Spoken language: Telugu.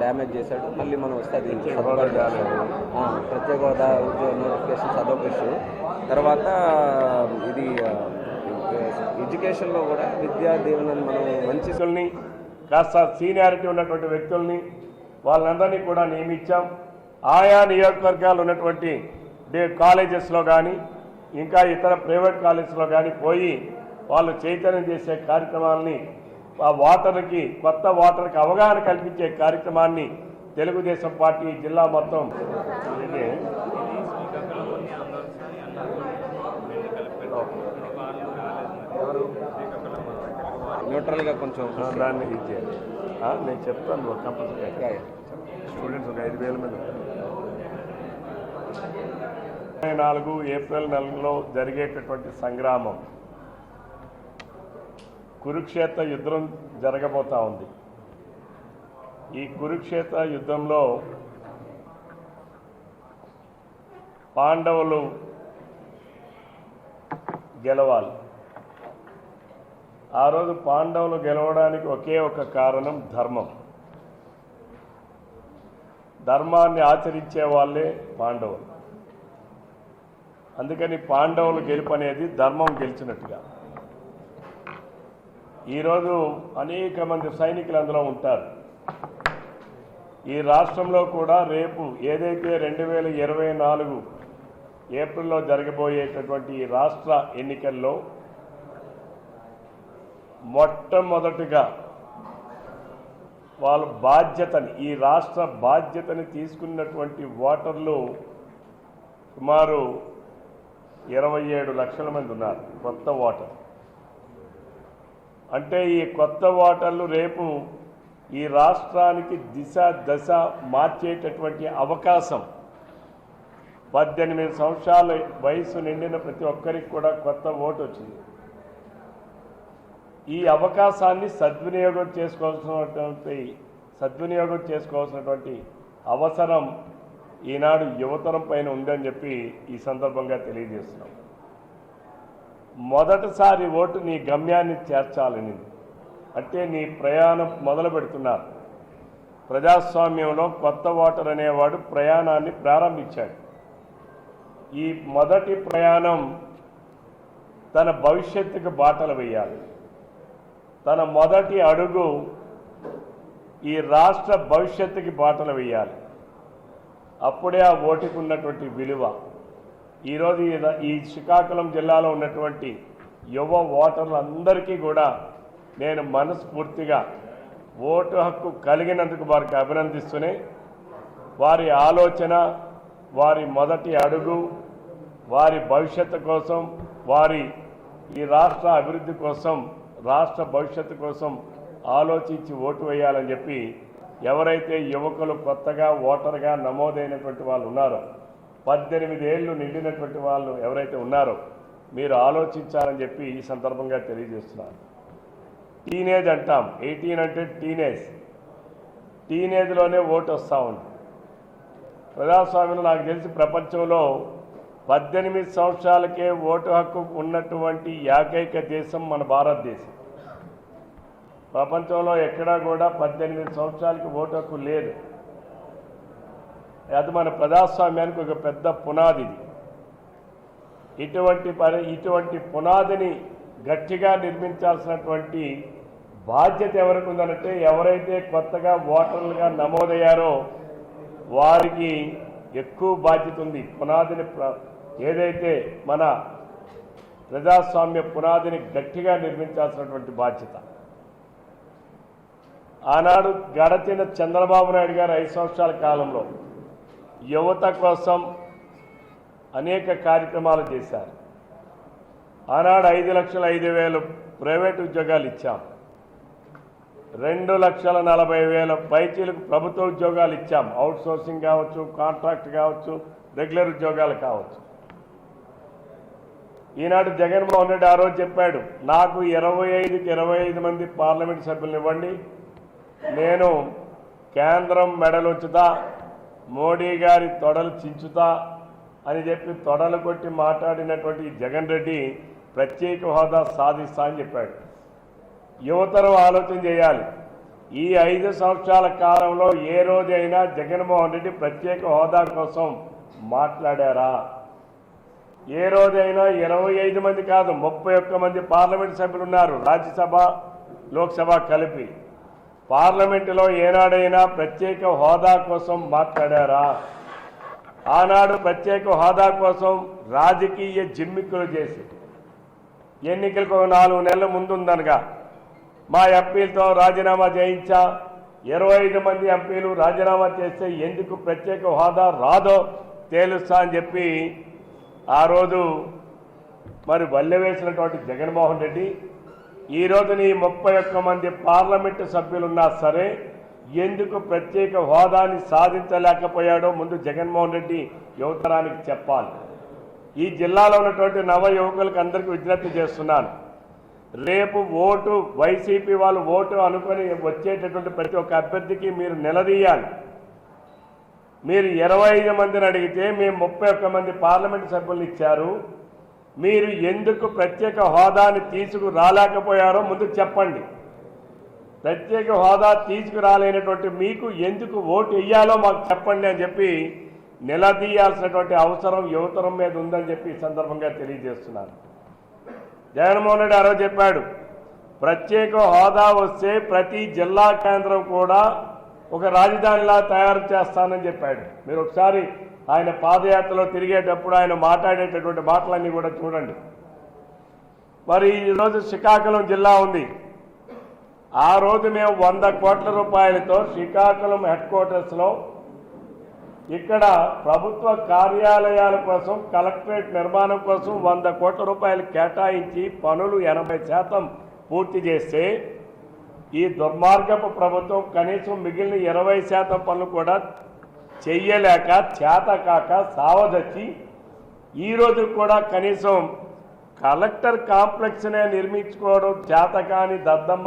డ్యామేజ్ చేశాడు. మళ్ళీ మనం వస్తే అది ప్రత్యేక హోదా ఉద్యోగ నోటిఫికేషన్ అదొక ఇష్యూ తర్వాత ఇది ఎడ్యుకేషన్లో కూడా విద్యా దీవెనని మనం మంచి కాస్త సీనియారిటీ ఉన్నటువంటి వ్యక్తుల్ని వాళ్ళందరినీ కూడా నియమించాం. ఆయా నియోజకవర్గాలు ఉన్నటువంటి డే కాలేజెస్లో కానీ ఇంకా ఇతర ప్రైవేట్ కాలేజెస్లో కానీ పోయి వాళ్ళు చైతన్యం చేసే కార్యక్రమాలని ఆ వాటర్కి కొత్త వాటర్కి అవగాహన కల్పించే కార్యక్రమాన్ని తెలుగుదేశం పార్టీ జిల్లా మొత్తం న్యూట్రల్గా కొంచెం దాన్ని ఇది చేయాలి. ఆ, నేను చెప్తాను కంపల్సరీ. స్టూడెంట్స్ ఒక ఐదు వేల మంది నాలుగు ఏప్రిల్ నెలలో జరిగేటటువంటి సంగ్రామం కురుక్షేత్ర యుద్ధం జరగబోతా ఉంది. ఈ కురుక్షేత్ర యుద్ధంలో పాండవులు గెలవాలి. ఆ రోజు పాండవులు గెలవడానికి ఒకే ఒక కారణం ధర్మం. ధర్మాన్ని ఆచరించే వాళ్ళే పాండవులు. అందుకని పాండవులు గెలుపు అనేది ధర్మం గెలిచినట్టుగా. ఈరోజు అనేక మంది సైనికులు అందులో ఉంటారు. ఈ రాష్ట్రంలో కూడా రేపు ఏదైతే రెండు వేల ఇరవై నాలుగు ఏప్రిల్లో జరగబోయేటటువంటి ఈ రాష్ట్ర ఎన్నికల్లో మొట్టమొదటిగా వాళ్ళ బాధ్యతని ఈ రాష్ట్ర బాధ్యతని తీసుకున్నటువంటి ఓటర్లు సుమారు ఇరవై ఏడు లక్షల మంది ఉన్నారు కొత్త ఓటర్. అంటే ఈ కొత్త ఓటర్లు రేపు ఈ రాష్ట్రానికి దిశ దశ మార్చేటటువంటి అవకాశం. పద్దెనిమిది సంవత్సరాల వయసు నిండిన ప్రతి ఒక్కరికి కూడా కొత్త ఓటు వచ్చింది. ఈ అవకాశాన్ని సద్వినియోగం చేసుకోవాల్సినటువంటి సద్వినియోగం చేసుకోవాల్సినటువంటి అవసరం ఈనాడు యువతరం పైన ఉందని చెప్పి ఈ సందర్భంగా తెలియజేస్తున్నాం. మొదటిసారి ఓటు నీ గమ్యాన్ని చేర్చాలని. అంటే నీ ప్రయాణం మొదలు పెడుతున్నారు. ప్రజాస్వామ్యంలో కొత్త ఓటర్ అనేవాడు ప్రయాణాన్ని ప్రారంభించాడు. ఈ మొదటి ప్రయాణం తన భవిష్యత్తుకు బాటలు వేయాలి. తన మొదటి అడుగు ఈ రాష్ట్ర భవిష్యత్తుకి బాటలు వేయాలి. అప్పుడే ఆ ఓటుకున్నటువంటి విలువ ఈరోజు ఈ ఈ శ్రీకాకుళం జిల్లాలో ఉన్నటువంటి యువ ఓటర్లందరికీ కూడా నేను మనస్ఫూర్తిగా ఓటు హక్కు కలిగినందుకు వారికి అభినందిస్తూనే వారి ఆలోచన వారి మొదటి అడుగు వారి భవిష్యత్తు కోసం వారి ఈ రాష్ట్ర అభివృద్ధి కోసం రాష్ట్ర భవిష్యత్తు కోసం ఆలోచించి ఓటు వేయాలని చెప్పి ఎవరైతే యువకులు కొత్తగా ఓటర్గా నమోదైనటువంటి వాళ్ళు ఉన్నారో పద్దెనిమిది ఏళ్ళు నిండినటువంటి వాళ్ళు ఎవరైతే ఉన్నారో మీరు ఆలోచించాలని చెప్పి ఈ సందర్భంగా తెలియజేస్తున్నారు టీనేజ్ అంటాం. ఎయిటీన్ అంటే టీనేజ్ టీనేజ్లోనే ఓటు వస్తూ ఉంది. ప్రజాస్వామ్యంలో నాకు తెలిసి ప్రపంచంలో పద్దెనిమిది సంవత్సరాలకే ఓటు హక్కు ఉన్నటువంటి ఏకైక దేశం మన భారతదేశం. ప్రపంచంలో ఎక్కడా కూడా పద్దెనిమిది సంవత్సరాలకి ఓటు హక్కు లేదు. అది మన ప్రజాస్వామ్యానికి ఒక పెద్ద పునాది ఇది. ఇటువంటి పరి ఇటువంటి పునాదిని గట్టిగా నిర్మించాల్సినటువంటి బాధ్యత ఎవరికి ఉందనంటే ఎవరైతే కొత్తగా ఓటర్లుగా నమోదయ్యారో వారికి ఎక్కువ బాధ్యత ఉంది. పునాదిని ఏదైతే మన ప్రజాస్వామ్య పునాదిని గట్టిగా నిర్మించాల్సినటువంటి బాధ్యత. ఆనాడు గడచిన చంద్రబాబు నాయుడు గారు ఐదు సంవత్సరాల కాలంలో యువత కోసం అనేక కార్యక్రమాలు చేశారు. ఆనాడు ఐదు లక్షల ఐదు వేలు ప్రైవేట్ ఉద్యోగాలు ఇచ్చాం. రెండు లక్షల నలభై వేల పైచీలకు ప్రభుత్వ ఉద్యోగాలు ఇచ్చాం. అవుట్ సోర్సింగ్ కావచ్చు కాంట్రాక్ట్ కావచ్చు రెగ్యులర్ ఉద్యోగాలు కావచ్చు. ఈనాడు జగన్మోహన్ రెడ్డి ఆ రోజు చెప్పాడు నాకు ఇరవై ఐదుకి ఇరవై ఐదు మంది పార్లమెంట్ సభ్యులను ఇవ్వండి. నేను కేంద్రం మెడలు ఉంచుతా మోడీ గారి తొడలు చించుతా అని చెప్పి తొడలు కొట్టి మాట్లాడినటువంటి జగన్ రెడ్డి ప్రత్యేక హోదా సాధిస్తా అని చెప్పాడు. యువతరం ఆలోచన చేయాలి. ఈ ఐదు సంవత్సరాల కాలంలో ఏ రోజైనా జగన్మోహన్ రెడ్డి ప్రత్యేక హోదా కోసం మాట్లాడారా? ఏ రోజైనా ఇరవై ఐదు మంది కాదు ముప్పై ఒక్క మంది పార్లమెంట్ సభ్యులు ఉన్నారు రాజ్యసభ లోక్సభ కలిపి. పార్లమెంటులో ఏనాడైనా ప్రత్యేక హోదా కోసం మాట్లాడారా? ఆనాడు ప్రత్యేక హోదా కోసం రాజకీయ జిమ్మిక్కులు చేసి ఎన్నికలకు ఒక నాలుగు నెలల ముందుందనగా మా ఎంపీలతో రాజీనామా చేయించా. ఇరవై ఐదు మంది ఎంపీలు రాజీనామా చేస్తే ఎందుకు ప్రత్యేక హోదా రాదో తేలుస్తా అని చెప్పి ఆ రోజు మరి బల్లె వేసినటువంటి జగన్మోహన్ రెడ్డి ఈ నీ ముప్పై ఒక్క మంది పార్లమెంటు సభ్యులున్నా సరే ఎందుకు ప్రత్యేక హోదాని సాధించలేకపోయాడో ముందు జగన్మోహన్ రెడ్డి యువతరానికి చెప్పాలి. ఈ జిల్లాలో ఉన్నటువంటి నవ యువకులకు అందరికీ విజ్ఞప్తి చేస్తున్నాను. రేపు ఓటు వైసీపీ వాళ్ళు ఓటు అనుకొని వచ్చేటటువంటి ప్రతి ఒక్క అభ్యర్థికి మీరు నిలదీయాలి. మీరు ఇరవై ఐదు మందిని అడిగితే మేము ముప్పై ఒక్క మంది పార్లమెంట్ సభ్యులు ఇచ్చారు. మీరు ఎందుకు ప్రత్యేక హోదాని తీసుకురాలేకపోయారో ముందు చెప్పండి. ప్రత్యేక హోదా తీసుకురాలేనటువంటి మీకు ఎందుకు ఓటు వేయాలో మాకు చెప్పండి అని చెప్పి నిలదీయాల్సినటువంటి అవసరం యువతరం మీద ఉందని చెప్పి ఈ సందర్భంగా తెలియజేస్తున్నాను. జగన్మోహన్ రెడ్డి ఆరో చెప్పాడు ప్రత్యేక హోదా వస్తే ప్రతి జిల్లా కేంద్రం కూడా ఒక రాజధానిలా తయారు చేస్తానని చెప్పాడు. మీరు ఒకసారి ఆయన పాదయాత్రలో తిరిగేటప్పుడు ఆయన మాట్లాడేటటువంటి మాటలన్నీ కూడా చూడండి. మరి ఈరోజు శ్రీకాకుళం జిల్లా ఉంది. ఆ రోజు మేము వంద కోట్ల రూపాయలతో శ్రీకాకుళం హెడ్ క్వార్టర్స్లో ఇక్కడ ప్రభుత్వ కార్యాలయాల కోసం కలెక్టరేట్ నిర్మాణం కోసం వంద కోట్ల రూపాయలు కేటాయించి పనులు ఎనభై శాతం పూర్తి చేస్తే ఈ దుర్మార్గపు ప్రభుత్వం కనీసం మిగిలిన ఇరవై శాతం పనులు కూడా చెయ్యలేక చేత కాక సావదచ్చి ఈ రోజు కూడా కనీసం కలెక్టర్ కాంప్లెక్స్నే నిర్మించుకోవడం చేత కాని దద్దమ్మ